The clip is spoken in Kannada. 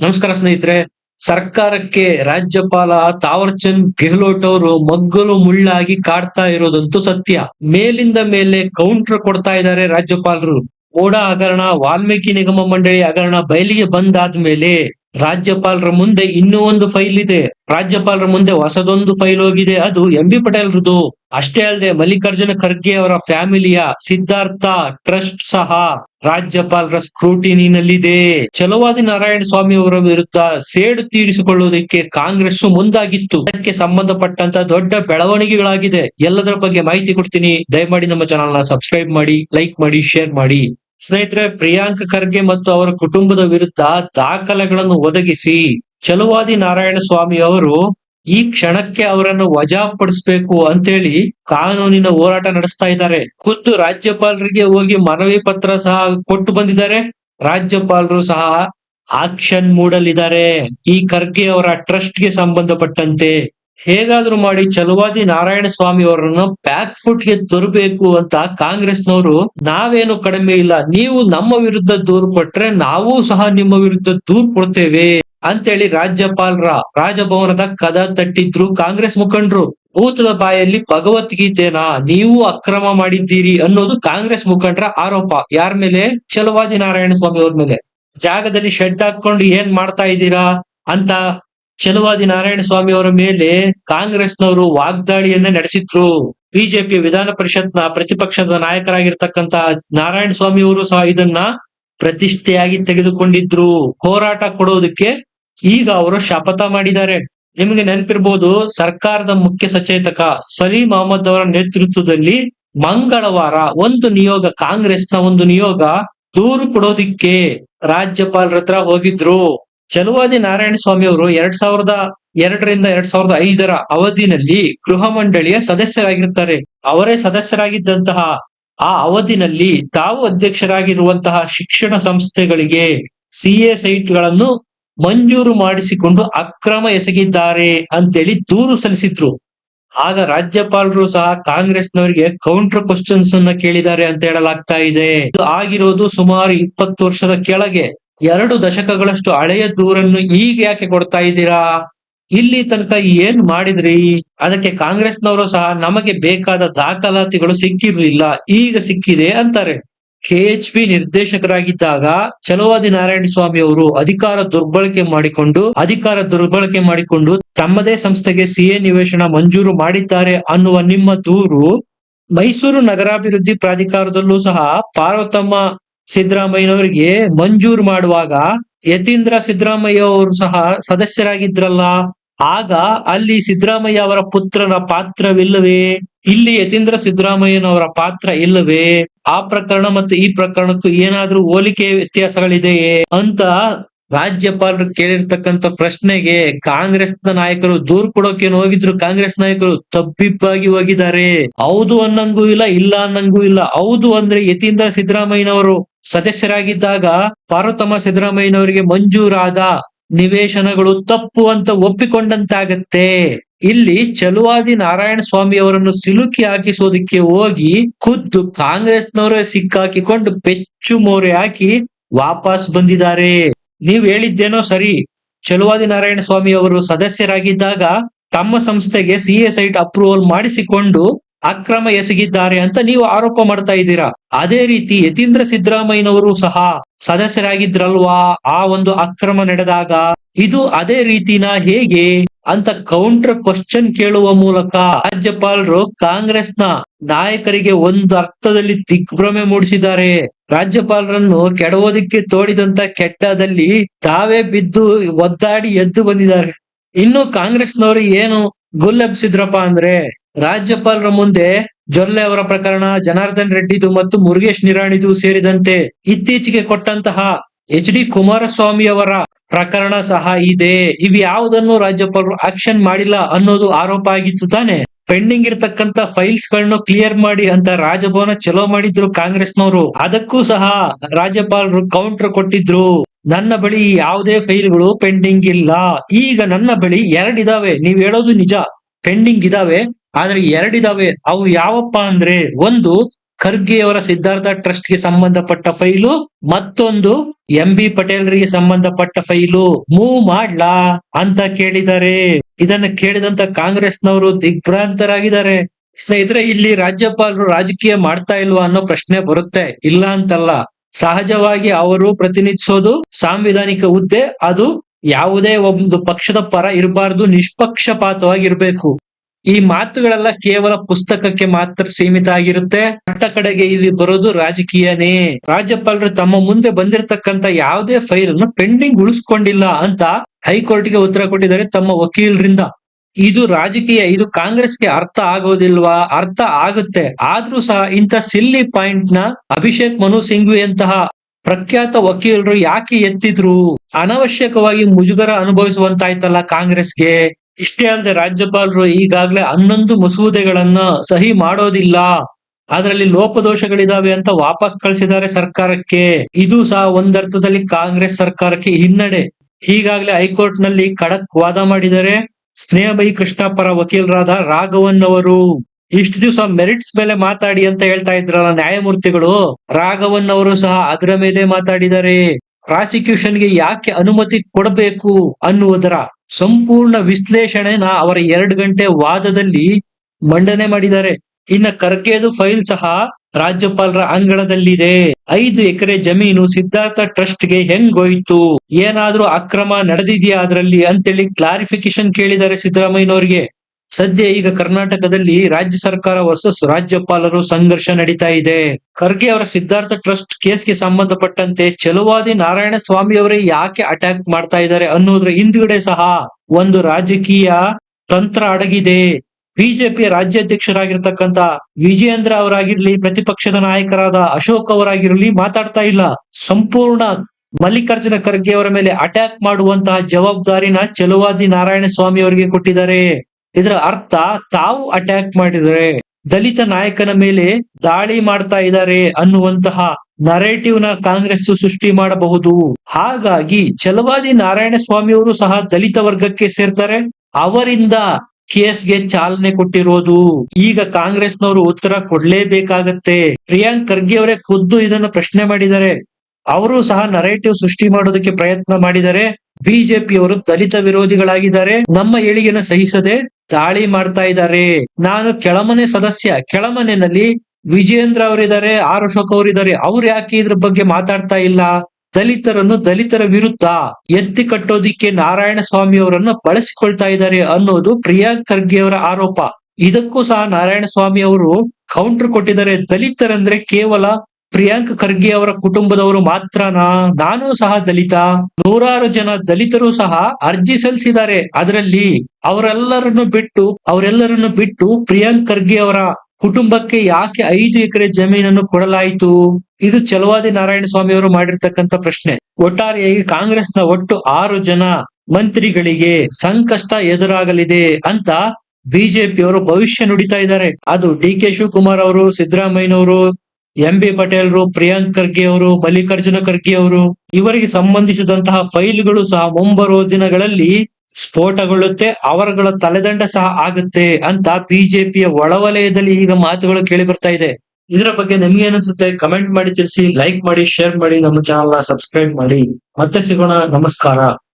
ನಮಸ್ಕಾರ ಸ್ನೇಹಿತರೆ. ಸರ್ಕಾರಕ್ಕೆ ರಾಜ್ಯಪಾಲ ತಾವರ್ಚಂದ್ ಗೆಹ್ಲೋಟ್ ಅವರು ಮಗ್ಗಲು ಮುಳ್ಳಾಗಿ ಕಾಡ್ತಾ ಇರೋದಂತೂ ಸತ್ಯ. ಮೇಲಿಂದ ಮೇಲೆ ಕೌಂಟರ್ ಕೊಡ್ತಾ ಇದ್ದಾರೆ ರಾಜ್ಯಪಾಲರು. ಓಡಾ ಹಗರಣ ವಾಲ್ಮೀಕಿ ನಿಗಮ ಮಂಡಳಿ ಹಗರಣ ಬಯಲಿಗೆ ಬಂದಾದ್ಮೇಲೆ ರಾಜ್ಯಪಾಲರ ಮುಂದೆ ಇನ್ನೂ ಒಂದು ಫೈಲ್ ಇದೆ. ರಾಜ್ಯಪಾಲರ ಮುಂದೆ ಹೊಸದೊಂದು ಫೈಲ್ ಹೋಗಿದೆ. ಅದು ಎಂ ಬಿ ಪಟೇಲ್ರದು ಅಷ್ಟೇ ಅಲ್ಲದೆ ಮಲ್ಲಿಕಾರ್ಜುನ ಖರ್ಗೆ ಅವರ ಫ್ಯಾಮಿಲಿಯ ಸಿದ್ಧಾರ್ಥ ಟ್ರಸ್ಟ್ ಸಹ ರಾಜ್ಯಪಾಲರ ಸ್ಕ್ರೂಟಿನಿನಲ್ಲಿದೆ. ಚಲವಾದಿ ನಾರಾಯಣ ಸ್ವಾಮಿ ಅವರ ವಿರುದ್ಧ ಸೇಡು ತೀರಿಸಿಕೊಳ್ಳುವುದಕ್ಕೆ ಕಾಂಗ್ರೆಸ್ ಮುಂದಾಗಿತ್ತು. ಅದಕ್ಕೆ ಸಂಬಂಧಪಟ್ಟಂತ ದೊಡ್ಡ ಬೆಳವಣಿಗೆಗಳಾಗಿದೆ. ಎಲ್ಲದರ ಬಗ್ಗೆ ಮಾಹಿತಿ ಕೊಡ್ತೀನಿ. ದಯಮಾಡಿ ನಮ್ಮ ಚಾನಲ್ನ ಸಬ್ಸ್ಕ್ರೈಬ್ ಮಾಡಿ, ಲೈಕ್ ಮಾಡಿ, ಶೇರ್ ಮಾಡಿ. ಸ್ನೇಹಿತರೆ, ಪ್ರಿಯಾಂಕ್ ಖರ್ಗೆ ಮತ್ತು ಅವರ ಕುಟುಂಬದ ವಿರುದ್ಧ ದಾಖಲೆಗಳನ್ನು ಒದಗಿಸಿ ಚಲುವಾದಿ ನಾರಾಯಣ ಸ್ವಾಮಿ ಅವರು ಈ ಕ್ಷಣಕ್ಕೆ ಅವರನ್ನು ವಜಾಪಡಿಸಬೇಕು ಅಂತೇಳಿ ಕಾನೂನಿನ ಹೋರಾಟ ನಡೆಸ್ತಾ ಇದ್ದಾರೆ. ಖುದ್ದು ರಾಜ್ಯಪಾಲರಿಗೆ ಹೋಗಿ ಮನವಿ ಪತ್ರ ಸಹ ಕೊಟ್ಟು ಬಂದಿದ್ದಾರೆ. ರಾಜ್ಯಪಾಲರು ಸಹ ಆಕ್ಷನ್ ಮೂಡಲಿದ್ದಾರೆ. ಈ ಖರ್ಗೆ ಅವರ ಟ್ರಸ್ಟ್ಗೆ ಸಂಬಂಧಪಟ್ಟಂತೆ ಹೇಗಾದ್ರೂ ಮಾಡಿ ಚಲುವಾದಿ ನಾರಾಯಣ ಸ್ವಾಮಿ ಅವರನ್ನ ಬ್ಯಾಕ್ ಫುಟ್ಗೆ ತರಬೇಕು ಅಂತ ಕಾಂಗ್ರೆಸ್ನವರು ನಾವೇನು ಕಡಿಮೆ ಇಲ್ಲ, ನೀವು ನಮ್ಮ ವಿರುದ್ಧ ದೂರು ಕೊಟ್ರೆ ನಾವು ಸಹ ನಿಮ್ಮ ವಿರುದ್ಧ ದೂರು ಕೊಡ್ತೇವೆ ಅಂತೇಳಿ ರಾಜ್ಯಪಾಲರ ರಾಜಭವನದ ಕದ ತಟ್ಟಿದ್ರು ಕಾಂಗ್ರೆಸ್ ಮುಖಂಡರು. ಭೂತದ ಬಾಯಲ್ಲಿ ಭಗವದ್ಗೀತೆನಾ ನೀವು ಅಕ್ರಮ ಮಾಡಿದ್ದೀರಿ ಅನ್ನೋದು ಕಾಂಗ್ರೆಸ್ ಮುಖಂಡರ ಆರೋಪ. ಯಾರ ಮೇಲೆ? ಚಲುವಾದಿ ನಾರಾಯಣ ಸ್ವಾಮಿ ಅವ್ರ ಮೇಲೆ. ಜಾಗದಲ್ಲಿ ಶೆಡ್ ಹಾಕೊಂಡು ಏನ್ ಮಾಡ್ತಾ ಇದ್ದೀರಾ ಅಂತ ಛಲವಾದಿ ನಾರಾಯಣ ಸ್ವಾಮಿ ಅವರ ಮೇಲೆ ಕಾಂಗ್ರೆಸ್ನವರು ವಾಗ್ದಾಳಿಯನ್ನ ನಡೆಸಿದ್ರು. ಬಿಜೆಪಿ ವಿಧಾನ ಪರಿಷತ್ನ ಪ್ರತಿಪಕ್ಷದ ನಾಯಕರಾಗಿರ್ತಕ್ಕಂತಹ ನಾರಾಯಣ ಸ್ವಾಮಿ ಅವರು ಸಹ ಇದನ್ನ ಪ್ರತಿಷ್ಠೆಯಾಗಿ ತೆಗೆದುಕೊಂಡಿದ್ರು. ಹೋರಾಟ ಕೊಡೋದಕ್ಕೆ ಈಗ ಅವರು ಶಪಥ ಮಾಡಿದ್ದಾರೆ. ನಿಮಗೆ ನೆನಪಿರ್ಬೋದು, ಸರ್ಕಾರದ ಮುಖ್ಯ ಸಚೇತಕ ಸಲೀಂ ಅಹಮದ್ ಅವರ ನೇತೃತ್ವದಲ್ಲಿ ಮಂಗಳವಾರ ಒಂದು ನಿಯೋಗ, ಕಾಂಗ್ರೆಸ್ನ ಒಂದು ನಿಯೋಗ ದೂರು ಕೊಡೋದಿಕ್ಕೆ ರಾಜ್ಯಪಾಲರ ಹತ್ರ ಹೋಗಿದ್ರು. ಚಲುವಾದಿ ನಾರಾಯಣ ಸ್ವಾಮಿ ಅವರು ಎರಡ್ ಸಾವಿರದ ಎರಡರಿಂದ ಎರಡ್ ಸಾವಿರದ ಐದರ ಅವಧಿನಲ್ಲಿ ಗೃಹ ಮಂಡಳಿಯ ಸದಸ್ಯರಾಗಿರ್ತಾರೆ. ಅವರೇ ಸದಸ್ಯರಾಗಿದ್ದಂತಹ ಆ ಅವಧಿನಲ್ಲಿ ತಾವು ಅಧ್ಯಕ್ಷರಾಗಿರುವಂತಹ ಶಿಕ್ಷಣ ಸಂಸ್ಥೆಗಳಿಗೆ ಸಿಎ ಸೈಟ್ಗಳನ್ನು ಮಂಜೂರು ಮಾಡಿಸಿಕೊಂಡು ಅಕ್ರಮ ಎಸಗಿದ್ದಾರೆ ಅಂತೇಳಿ ದೂರು ಸಲ್ಲಿಸಿದ್ರು. ಆಗ ರಾಜ್ಯಪಾಲರು ಸಹ ಕಾಂಗ್ರೆಸ್ನವರಿಗೆ ಕೌಂಟರ್ ಕ್ವಶನ್ಸ್ ಅನ್ನ ಕೇಳಿದ್ದಾರೆ ಅಂತ ಹೇಳಲಾಗ್ತಾ ಇದು ಆಗಿರೋದು ಸುಮಾರು ಇಪ್ಪತ್ತು ವರ್ಷದ ಕೆಳಗೆ. ಎರಡು ದಶಕಗಳಷ್ಟು ಹಳೆಯ ದೂರನ್ನು ಈಗ ಯಾಕೆ ಕೊಡ್ತಾ ಇದ್ದೀರಾ? ಇಲ್ಲಿ ತನಕ ಏನ್ ಮಾಡಿದ್ರಿ? ಅದಕ್ಕೆ ಕಾಂಗ್ರೆಸ್ನವರು ಸಹ ನಮಗೆ ಬೇಕಾದ ದಾಖಲಾತಿಗಳು ಸಿಕ್ಕಿರ್ಲಿಲ್ಲ, ಈಗ ಸಿಕ್ಕಿದೆ ಅಂತಾರೆ. ಕೆ ಎಚ್ ಪಿ ನಿರ್ದೇಶಕರಾಗಿದ್ದಾಗ ಚಲವಾದಿ ನಾರಾಯಣ ಸ್ವಾಮಿ ಅವರು ಅಧಿಕಾರ ದುರ್ಬಳಕೆ ಮಾಡಿಕೊಂಡು, ಅಧಿಕಾರ ದುರ್ಬಳಕೆ ಮಾಡಿಕೊಂಡು ತಮ್ಮದೇ ಸಂಸ್ಥೆಗೆ ಸಿಎ ನಿವೇಶನ ಮಂಜೂರು ಮಾಡಿದ್ದಾರೆ ಅನ್ನುವ ನಿಮ್ಮ ದೂರು ಮೈಸೂರು ನಗರಾಭಿವೃದ್ಧಿ ಪ್ರಾಧಿಕಾರದಲ್ಲೂ ಸಹ ಪಾರ್ವತಮ್ಮ ಸಿದ್ದರಾಮಯ್ಯನವರಿಗೆ ಮಂಜೂರು ಮಾಡುವಾಗ ಯತೀಂದ್ರ ಸಿದ್ದರಾಮಯ್ಯ ಅವರು ಸಹ ಸದಸ್ಯರಾಗಿದ್ರಲ್ಲ, ಆಗ ಅಲ್ಲಿ ಸಿದ್ದರಾಮಯ್ಯ ಅವರ ಪುತ್ರನ ಪಾತ್ರವಿಲ್ಲವೇ? ಇಲ್ಲಿ ಯತೀಂದ್ರ ಸಿದ್ದರಾಮಯ್ಯನವರ ಪಾತ್ರ ಇಲ್ಲವೇ? ಆ ಪ್ರಕರಣ ಮತ್ತು ಈ ಪ್ರಕರಣಕ್ಕೂ ಏನಾದ್ರೂ ಹೋಲಿಕೆ ವ್ಯತ್ಯಾಸಗಳಿದೆಯೇ? ಅಂತ ರಾಜ್ಯಪಾಲರು ಕೇಳಿರ್ತಕ್ಕಂಥ ಪ್ರಶ್ನೆಗೆ ಕಾಂಗ್ರೆಸ್ನ ನಾಯಕರು ದೂರ್ ಕೊಡೋಕೇನು ಹೋಗಿದ್ರು? ಕಾಂಗ್ರೆಸ್ ನಾಯಕರು ತಬ್ಬಿಬ್ಬಾಗಿ ಹೋಗಿದ್ದಾರೆ. ಹೌದು ಅನ್ನಂಗೂ ಇಲ್ಲ ಇಲ್ಲ ಅನ್ನಂಗೂ ಇಲ್ಲ. ಹೌದು ಅಂದ್ರೆ ಯತೀಂದ್ರ ಸಿದ್ದರಾಮಯ್ಯನವರು ಸದಸ್ಯರಾಗಿದ್ದಾಗ ಪಾರ್ವತಮ್ಮ ಸಿದ್ದರಾಮಯ್ಯನವರಿಗೆ ಮಂಜೂರಾದ ನಿವೇಶನಗಳು ತಪ್ಪು ಅಂತ ಒಪ್ಪಿಕೊಂಡಂತಾಗತ್ತೆ. ಇಲ್ಲಿ ಚಲುವಾದಿ ನಾರಾಯಣ ಸ್ವಾಮಿ ಅವರನ್ನು ಸಿಲುಕಿ ಹಾಕಿಸೋದಕ್ಕೆ ಹೋಗಿ ಖುದ್ದು ಕಾಂಗ್ರೆಸ್ನವರೇ ಸಿಕ್ಕಾಕಿಕೊಂಡು ಪೆಚ್ಚು ಮೋರೆ ಹಾಕಿ ವಾಪಸ್ ಬಂದಿದ್ದಾರೆ. ನೀವ್ ಹೇಳಿದ್ದೇನೋ ಸರಿ. ಚಲುವಾದಿ ನಾರಾಯಣ ಸ್ವಾಮಿ ಅವರು ಸದಸ್ಯರಾಗಿದ್ದಾಗ ತಮ್ಮ ಸಂಸ್ಥೆಗೆ ಸಿಎ ಐಟ್ ಅಪ್ರೂವಲ್ ಮಾಡಿಸಿಕೊಂಡು ಅಕ್ರಮ ಎಸಗಿದ್ದಾರೆ ಅಂತ ನೀವು ಆರೋಪ ಮಾಡ್ತಾ ಇದ್ದೀರಾ? ಅದೇ ರೀತಿ ಯತೀಂದ್ರ ಸಿದ್ದರಾಮಯ್ಯನವರು ಸಹ ಸದಸ್ಯರಾಗಿದ್ರಲ್ವಾ? ಆ ಒಂದು ಅಕ್ರಮ ನಡೆದಾಗ ಇದು ಅದೇ ರೀತಿನ ಹೇಗೆ ಅಂತ ಕೌಂಟರ್ ಕ್ವಶನ್ ಕೇಳುವ ಮೂಲಕ ರಾಜ್ಯಪಾಲರು ಕಾಂಗ್ರೆಸ್ನ ನಾಯಕರಿಗೆ ಒಂದು ಅರ್ಥದಲ್ಲಿ ದಿಗ್ಭ್ರಮೆ ಮೂಡಿಸಿದ್ದಾರೆ. ರಾಜ್ಯಪಾಲರನ್ನು ಕೆಡವೋದಿಕ್ಕೆ ತೋಡಿದಂತ ಕೆಟ್ಟದಲ್ಲಿ ತಾವೇ ಬಿದ್ದು ಒದ್ದಾಡಿ ಎದ್ದು ಬಂದಿದ್ದಾರೆ. ಇನ್ನು ಕಾಂಗ್ರೆಸ್ನವರು ಏನು ಗುಲ್ಲೆಬ್ಸಿದ್ರಪ್ಪ ಅಂದ್ರೆ ರಾಜ್ಯಪಾಲರ ಮುಂದೆ ಜೊಲ್ಲೆ ಅವರ ಪ್ರಕರಣ, ಜನಾರ್ದನ್ ರೆಡ್ಡಿದು ಮತ್ತು ಮುರುಗೇಶ್ ನಿರಾಣಿದು ಸೇರಿದಂತೆ ಇತ್ತೀಚೆಗೆ ಕೊಟ್ಟಂತಹ ಎಚ್ ಡಿ ಕುಮಾರಸ್ವಾಮಿ ಅವರ ಪ್ರಕರಣ ಸಹ ಇದೆ. ಇವ್ಯಾವುದನ್ನು ರಾಜ್ಯಪಾಲರು ಆಕ್ಷನ್ ಮಾಡಿಲ್ಲ ಅನ್ನೋದು ಆರೋಪ ಆಗಿತ್ತು ತಾನೆ? ಪೆಂಡಿಂಗ್ ಇರತಕ್ಕಂತ ಫೈಲ್ಸ್ಗಳನ್ನು ಕ್ಲಿಯರ್ ಮಾಡಿ ಅಂತ ರಾಜಭವನ ಚಲೋ ಮಾಡಿದ್ರು ಕಾಂಗ್ರೆಸ್ನವರು. ಅದಕ್ಕೂ ಸಹ ರಾಜ್ಯಪಾಲರು ಕೌಂಟರ್ ಕೊಟ್ಟಿದ್ರು. ನನ್ನ ಬಳಿ ಯಾವುದೇ ಫೈಲ್ಗಳು ಪೆಂಡಿಂಗ್ ಇಲ್ಲ. ಈಗ ನನ್ನ ಬಳಿ ಎರಡಿದಾವೆ ನೀವ್ ಹೇಳೋದು ನಿಜ. ಪೆಂಡಿಂಗ್ ಇದಾವೆ. ಆದ್ರೆ ಎರಡಿದಾವೆ ಅವು ಯಾವಪ್ಪ ಅಂದ್ರೆ ಒಂದು ಖರ್ಗೆ ಅವರ ಸಿದ್ಧಾರ್ಥ ಟ್ರಸ್ಟ್ಗೆ ಸಂಬಂಧಪಟ್ಟ ಫೈಲು, ಮತ್ತೊಂದು ಎಂ ಬಿ ಪಟೇಲ್ರಿಗೆ ಸಂಬಂಧಪಟ್ಟ ಫೈಲು. ಮೂವ್ ಮಾಡ್ಲಾ ಅಂತ ಕೇಳಿದ್ದಾರೆ. ಇದನ್ನ ಕೇಳಿದಂತ ಕಾಂಗ್ರೆಸ್ನವರು ದಿಗ್ಭ್ರಾಂತರಾಗಿದ್ದಾರೆ. ಸ್ನೇಹಿತರೆ, ಇಲ್ಲಿ ರಾಜ್ಯಪಾಲರು ರಾಜಕೀಯ ಮಾಡ್ತಾ ಇಲ್ವಾ ಅನ್ನೋ ಪ್ರಶ್ನೆ ಬರುತ್ತೆ. ಇಲ್ಲ ಅಂತಲ್ಲ. ಸಹಜವಾಗಿ ಅವರು ಪ್ರತಿನಿಧಿಸೋದು ಸಾಂವಿಧಾನಿಕ ಹುದ್ದೆ. ಅದು ಯಾವುದೇ ಒಂದು ಪಕ್ಷದ ಪರ ಇರಬಾರ್ದು, ನಿಷ್ಪಕ್ಷಪಾತವಾಗಿರ್ಬೇಕು. ಈ ಮಾತುಗಳೆಲ್ಲ ಕೇವಲ ಪುಸ್ತಕಕ್ಕೆ ಮಾತ್ರ ಸೀಮಿತ ಆಗಿರುತ್ತೆ. ಕಟ್ಟ ಕಡೆಗೆ ಇಲ್ಲಿ ಬರೋದು ರಾಜಕೀಯನೇ. ರಾಜ್ಯಪಾಲರು ತಮ್ಮ ಮುಂದೆ ಬಂದಿರತಕ್ಕಂತ ಯಾವುದೇ ಫೈಲ್ ಅನ್ನು ಪೆಂಡಿಂಗ್ ಉಳಿಸ್ಕೊಂಡಿಲ್ಲ ಅಂತ ಹೈಕೋರ್ಟ್ಗೆ ಉತ್ತರ ಕೊಟ್ಟಿದ್ದಾರೆ ತಮ್ಮ ವಕೀಲರಿಂದ. ಇದು ರಾಜಕೀಯ, ಇದು ಕಾಂಗ್ರೆಸ್ಗೆ ಅರ್ಥ ಆಗೋದಿಲ್ವಾ? ಅರ್ಥ ಆಗುತ್ತೆ. ಆದ್ರೂ ಸಹ ಇಂಥ ಸಿಲ್ಲಿ ಪಾಯಿಂಟ್ನ ಅಭಿಷೇಕ್ ಮನು ಸಿಂಘ್ವಿ ಅಂತಹ ಪ್ರಖ್ಯಾತ ವಕೀಲರು ಯಾಕೆ ಎತ್ತಿದ್ರು? ಅನವಶ್ಯಕವಾಗಿ ಮುಜುಗರ ಅನುಭವಿಸುವಂತಾಯ್ತಲ್ಲ ಕಾಂಗ್ರೆಸ್ಗೆ. ಇಷ್ಟೇ ಅಲ್ಲದೆ ರಾಜ್ಯಪಾಲರು ಈಗಾಗಲೇ ಹನ್ನೊಂದು ಮಸೂದೆಗಳನ್ನ ಸಹಿ ಮಾಡೋದಿಲ್ಲ. ಅದರಲ್ಲಿ ಲೋಪದೋಷಗಳಿದಾವೆ ಅಂತ ವಾಪಸ್ ಕಳಿಸಿದ್ದಾರೆ ಸರ್ಕಾರಕ್ಕೆ. ಇದು ಸಹ ಒಂದರ್ಥದಲ್ಲಿ ಕಾಂಗ್ರೆಸ್ ಸರ್ಕಾರಕ್ಕೆ ಹಿನ್ನಡೆ. ಈಗಾಗಲೇ ಹೈಕೋರ್ಟ್ನಲ್ಲಿ ಖಡಕ್ ವಾದ ಮಾಡಿದರೆ ಸ್ನೇಹಬೈ ಕೃಷ್ಣ ಪರ ವಕೀಲರಾದ ರಾಘವನ್ ಅವರು ಇಷ್ಟು ದಿವಸ ಮೆರಿಟ್ಸ್ ಮೇಲೆ ಮಾತಾಡಿ ಅಂತ ಹೇಳ್ತಾ ಇದ್ರಲ್ಲ ನ್ಯಾಯಮೂರ್ತಿಗಳು ರಾಘವನ್ ಅವರು ಸಹ ಅದರ ಮೇಲೆ ಮಾತಾಡಿದ್ದಾರೆ ಪ್ರಾಸಿಕ್ಯೂಷನ್ಗೆ ಯಾಕೆ ಅನುಮತಿ ಕೊಡಬೇಕು ಅನ್ನುವುದರ ಸಂಪೂರ್ಣ ವಿಶ್ಲೇಷಣೆನ ಅವರ ಎರಡು ಗಂಟೆ ವಾದದಲ್ಲಿ ಮಂಡನೆ ಮಾಡಿದ್ದಾರೆ. ಇನ್ನ ಕರ್ಕೇದು ಫೈಲ್ ಸಹ ರಾಜ್ಯಪಾಲರ ಅಂಗಳದಲ್ಲಿದೆ. ಐದು ಎಕರೆ ಜಮೀನು ಸಿದ್ಧಾರ್ಥ ಟ್ರಸ್ಟ್ಗೆ ಹೆಂಗೋಯ್ತು? ಏನಾದ್ರೂ ಅಕ್ರಮ ನಡೆದಿದೆಯಾ ಅದರಲ್ಲಿ ಅಂತೇಳಿ ಕ್ಲಾರಿಫಿಕೇಶನ್ ಕೇಳಿದ್ದಾರೆ ಸಿದ್ದರಾಮಯ್ಯನವರಿಗೆ. ಸದ್ಯ ಈಗ ಕರ್ನಾಟಕದಲ್ಲಿ ರಾಜ್ಯ ಸರ್ಕಾರ ವರ್ಸಸ್ ರಾಜ್ಯಪಾಲರು ಸಂಘರ್ಷ ನಡೀತಾ ಇದೆ. ಖರ್ಗೆ ಅವರ ಸಿದ್ಧಾರ್ಥ ಟ್ರಸ್ಟ್ ಕೇಸ್ಗೆ ಸಂಬಂಧಪಟ್ಟಂತೆ ಚಲುವಾದಿ ನಾರಾಯಣ ಸ್ವಾಮಿ ಅವರೇ ಯಾಕೆ ಅಟ್ಯಾಕ್ ಮಾಡ್ತಾ ಇದ್ದಾರೆ ಅನ್ನೋದ್ರ ಹಿಂದ್ಗಡೆ ಸಹ ಒಂದು ರಾಜಕೀಯ ತಂತ್ರ ಅಡಗಿದೆ. ಬಿಜೆಪಿಯ ರಾಜ್ಯಾಧ್ಯಕ್ಷರಾಗಿರ್ತಕ್ಕಂತ ವಿಜಯೇಂದ್ರ ಅವರಾಗಿರ್ಲಿ, ಪ್ರತಿಪಕ್ಷದ ನಾಯಕರಾದ ಅಶೋಕ್ ಅವರಾಗಿರ್ಲಿ ಮಾತಾಡ್ತಾ ಇಲ್ಲ. ಸಂಪೂರ್ಣ ಮಲ್ಲಿಕಾರ್ಜುನ ಖರ್ಗೆ ಅವರ ಮೇಲೆ ಅಟ್ಯಾಕ್ ಮಾಡುವಂತಹ ಜವಾಬ್ದಾರಿನ ಚಲುವಾದಿ ನಾರಾಯಣ ಸ್ವಾಮಿ ಅವರಿಗೆ ಕೊಟ್ಟಿದ್ದಾರೆ. ಇದರ ಅರ್ಥ, ತಾವು ಅಟ್ಯಾಕ್ ಮಾಡಿದರೆ ದಲಿತ ನಾಯಕನ ಮೇಲೆ ದಾಳಿ ಮಾಡ್ತಾ ಇದ್ದಾರೆ ಅನ್ನುವಂತಹ ನರೇಟಿವ್ನ ಕಾಂಗ್ರೆಸ್ ಸೃಷ್ಟಿ ಮಾಡಬಹುದು. ಹಾಗಾಗಿ ಛಲವಾದಿ ನಾರಾಯಣ ಸ್ವಾಮಿಯವರು ಸಹ ದಲಿತ ವರ್ಗಕ್ಕೆ ಸೇರ್ತಾರೆ. ಅವರಿಂದ ಕೇಸ್ಗೆ ಚಾಲನೆ ಕೊಟ್ಟಿರೋದು. ಈಗ ಕಾಂಗ್ರೆಸ್ನವರು ಉತ್ತರ ಕೊಡ್ಲೇಬೇಕಾಗತ್ತೆ. ಪ್ರಿಯಾಂಕ್ ಖರ್ಗೆ ಅವರೇ ಖುದ್ದು ಇದನ್ನು ಪ್ರಶ್ನೆ ಮಾಡಿದ್ದಾರೆ. ಅವರು ಸಹ ನರೇಟಿವ್ ಸೃಷ್ಟಿ ಮಾಡೋದಕ್ಕೆ ಪ್ರಯತ್ನ ಮಾಡಿದರೆ ಬಿಜೆಪಿಯವರು ದಲಿತ ವಿರೋಧಿಗಳಾಗಿದ್ದಾರೆ. ನಮ್ಮ ಏಳಿಗೆನ ಸಹಿಸದೆ ದಾಳಿ ಮಾಡ್ತಾ ಇದ್ದಾರೆ. ನಾನು ಕೆಳಮನೆ ಸದಸ್ಯ. ಕೆಳಮನೆಯಲ್ಲಿ ವಿಜೇಂದ್ರ ಅವರಿದ್ದಾರೆ, ಆರ್ ಅಶೋಕ್ ಅವರಿದ್ದಾರೆ. ಅವ್ರು ಯಾಕೆ ಇದ್ರ ಬಗ್ಗೆ ಮಾತಾಡ್ತಾ ಇಲ್ಲ? ದಲಿತರನ್ನು ದಲಿತರ ವಿರುದ್ಧ ಎತ್ತಿ ಕಟ್ಟೋದಿಕ್ಕೆ ನಾರಾಯಣ ಸ್ವಾಮಿ ಅವರನ್ನು ಬಳಸಿಕೊಳ್ತಾ ಇದ್ದಾರೆ ಅನ್ನೋದು ಪ್ರಿಯಾಂಕ್ ಖರ್ಗೆ ಅವರ ಆರೋಪ. ಇದಕ್ಕೂ ಸಹ ನಾರಾಯಣ ಸ್ವಾಮಿ ಅವರು ಕೌಂಟರ್ ಕೊಟ್ಟಿದ್ದಾರೆ. ದಲಿತರಂದ್ರೆ ಕೇವಲ ಪ್ರಿಯಾಂಕ್ ಖರ್ಗೆ ಅವರ ಕುಟುಂಬದವರು ಮಾತ್ರನಾ? ನಾನು ಸಹ ದಲಿತ. ನೂರಾರು ಜನ ದಲಿತರು ಸಹ ಅರ್ಜಿ ಸಲ್ಲಿಸಿದ್ದಾರೆ. ಅದರಲ್ಲಿ ಅವರೆಲ್ಲರನ್ನು ಬಿಟ್ಟು ಅವರೆಲ್ಲರನ್ನು ಬಿಟ್ಟು ಪ್ರಿಯಾಂಕ್ ಖರ್ಗೆ ಅವರ ಕುಟುಂಬಕ್ಕೆ ಯಾಕೆ ಐದು ಎಕರೆ ಜಮೀನನ್ನು ಕೊಡಲಾಯಿತು? ಇದು ಚಲವಾದಿ ನಾರಾಯಣ ಸ್ವಾಮಿ ಅವರು ಮಾಡಿರ್ತಕ್ಕಂಥ ಪ್ರಶ್ನೆ. ಒಟ್ಟಾರೆಯಾಗಿ ಕಾಂಗ್ರೆಸ್ನ ಒಟ್ಟು ಆರು ಜನ ಮಂತ್ರಿಗಳಿಗೆ ಸಂಕಷ್ಟ ಎದುರಾಗಲಿದೆ ಅಂತ ಬಿಜೆಪಿಯವರು ಭವಿಷ್ಯ ನುಡಿತಾ ಇದ್ದಾರೆ. ಅದು ಡಿ ಕೆ ಶಿವಕುಮಾರ್ ಅವರು, ಸಿದ್ದರಾಮಯ್ಯನವರು, ಎಂ ಬಿ ಪಟೇಲ್ರು, ಪ್ರಿಯಾಂಕ್ ಖರ್ಗೆ ಅವರು, ಮಲ್ಲಿಕಾರ್ಜುನ ಖರ್ಗೆ ಅವರು. ಇವರಿಗೆ ಸಂಬಂಧಿಸಿದಂತಹ ಫೈಲ್ಗಳು ಸಹ ಮುಂಬರುವ ದಿನಗಳಲ್ಲಿ ಸ್ಫೋಟಗೊಳ್ಳುತ್ತೆ, ಅವರುಗಳ ತಲೆದಂಡ ಸಹ ಆಗುತ್ತೆ ಅಂತ ಬಿಜೆಪಿಯ ಒಳವಲಯದಲ್ಲಿ ಈಗ ಮಾತುಗಳು ಕೇಳಿ ಬರ್ತಾ ಇದೆ. ಇದರ ಬಗ್ಗೆ ನಿಮ್ಗೆ ಏನನ್ಸುತ್ತೆ ಕಮೆಂಟ್ ಮಾಡಿ ತಿಳಿಸಿ ಲೈಕ್ ಮಾಡಿ ಶೇರ್ ಮಾಡಿ, ನಮ್ಮ ಚಾನಲ್ನ ಸಬ್ಸ್ಕ್ರೈಬ್ ಮಾಡಿ. ಮತ್ತೆ ಸಿಗೋಣ. ನಮಸ್ಕಾರ.